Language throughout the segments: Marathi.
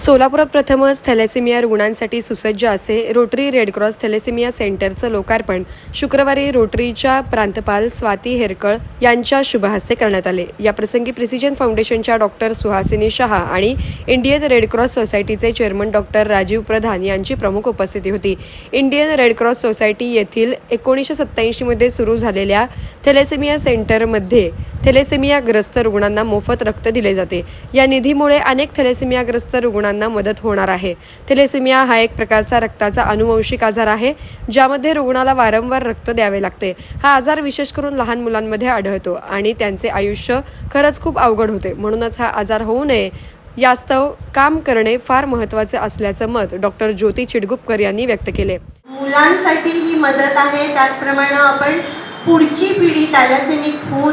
सोलापुरात प्रथमच थॅलेसेमिया रुग्णांसाठी सुसज्ज असे रोटरी रेडक्रॉस थॅलेसेमिया सेंटरचं लोकार्पण शुक्रवारी रोटरीच्या प्रांतपाल स्वाती हेरकळ यांच्या शुभहस्ते करण्यात आले. या प्रसंगी प्रिसिजन फाउंडेशनच्या डॉक्टर सुहासिनी शहा आणि इंडियन रेडक्रॉस सोसायटीचे चेअरमन डॉक्टर राजीव प्रधान यांची प्रमुख उपस्थिती होती. इंडियन रेडक्रॉस सोसायटी येथील एकोणीसशे सत्त्याऐंशीमध्ये सुरू झालेल्या थॅलेसेमिया सेंटरमध्ये थॅलेसेमियाग्रस्त रुग्णांना मोफत रक्त दिले जाते. या निधीमुळे अनेक थॅलेसेमियाग्रस्त रुग्णांना मदत होणार आहे. थेलेसिमिया हा एक प्रकारचा रक्ताचा अनुवंशिक आजार आहे ज्यामध्ये रुग्णाला वारंवार रक्त द्यावे लागते. हा आजार विशेष करून लहान मुलांमध्ये आढळतो आणि त्यांचे आयुष्य खरंच खूप अवघड होते. म्हणूनच हा आजार होऊ नये यास्तव काम करणे फार महत्त्वाचे असल्याचं मत डॉक्टर ज्योती चिडगुपकर यांनी व्यक्त केले. मुलांसाठी ही मदत आहे. त्याचप्रमाणे आपण पुढची पिढी थॅलॅसेमिक होऊ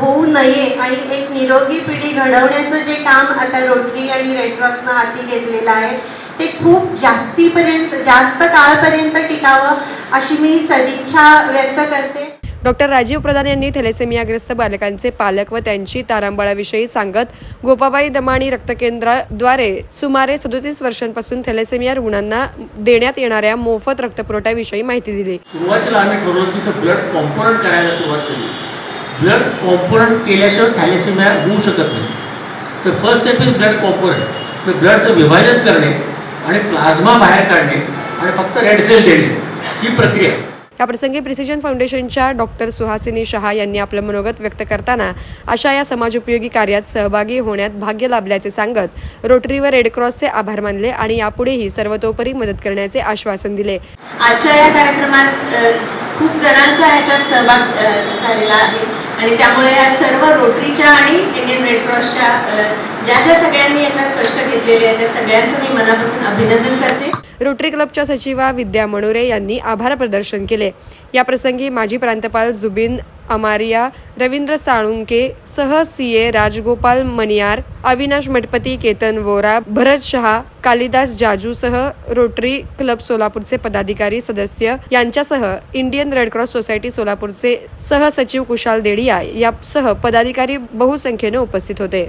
होऊ नये आणि एक निरोगी पिढी घडवण्याचं जे काम आता रोटरी आणि रेडक्रॉसनं हाती घेतलेलं आहे ते खूप जास्तीपर्यंत जास्त काळापर्यंत टिकावं अशी मी सदिच्छा व्यक्त करते. डॉक्टर राजीव प्रधान यांनी थॅलेसेमियाग्रस्त बालकांचे पालक व त्यांची तारांबळाविषयी सांगत गोपाबाई दमाणी रक्तकेंद्राद्वारे सुमारे सदोतीस वर्षांपासून थॅलेसेमिया रुग्णांना देण्यात येणाऱ्या मोफत रक्तपुरवठ्याविषयी माहिती दिली. सुरुवातीला आम्ही ठरवलं की ब्लड कॉम्पोनंट करायला सुरुवात केली ब्लड कॉम्पोनंट केल्याशिवाय थॅलेसेमिया होऊ शकत नाही. तर first step is blood component ब्लडचं विभाजन करणे आणि प्लाझ्मा बाहेर काढणे आणि फक्त रेड सेल देणे ही प्रक्रिया. आहे या प्रसंगी प्रिसिजन फाउंडेशनच्या डॉक्टर सुहासिनी शहा यांनी आपलं मनोगत व्यक्त करताना अशा या समाजोपयोगी कार्यात सहभागी होण्यात भाग्य लाभल्याचे सांगत रोटरी व रेडक्रॉसचे आभार मानले आणि यापुढेही सर्वतोपरी मदत करण्याचे आश्वासन दिले. आजच्या या कार्यक्रमात खूप जणांचा ह्याच्यात सहभाग झालेला आहे. आणि त्यामुळे या सर्व रोटरीच्या आणि इंडियन रेडक्रॉसच्या ज्या ज्या सगळ्यांनी याच्यात कष्ट घेतलेले आहेत त्या सगळ्यांचं मी मनापासून अभिनंदन करते. रोटरी क्लबच्या सचिवा विद्या मणुरे यांनी आभार प्रदर्शन केले. याप्रसंगी माजी प्रांतपाल जुबिन अमारिया रवींद्र साळुंके सह सी ए राजगोपाल मनियार अविनाश मठपती केतन वोरा भरत शहा कालिदास जाजूसह रोटरी क्लब सोलापूरचे पदाधिकारी सदस्य यांच्यासह इंडियन रेडक्रॉस सोसायटी सोलापूरचे सहसचिव कुशाल देडिया यासह पदाधिकारी बहुसंख्येने उपस्थित होते.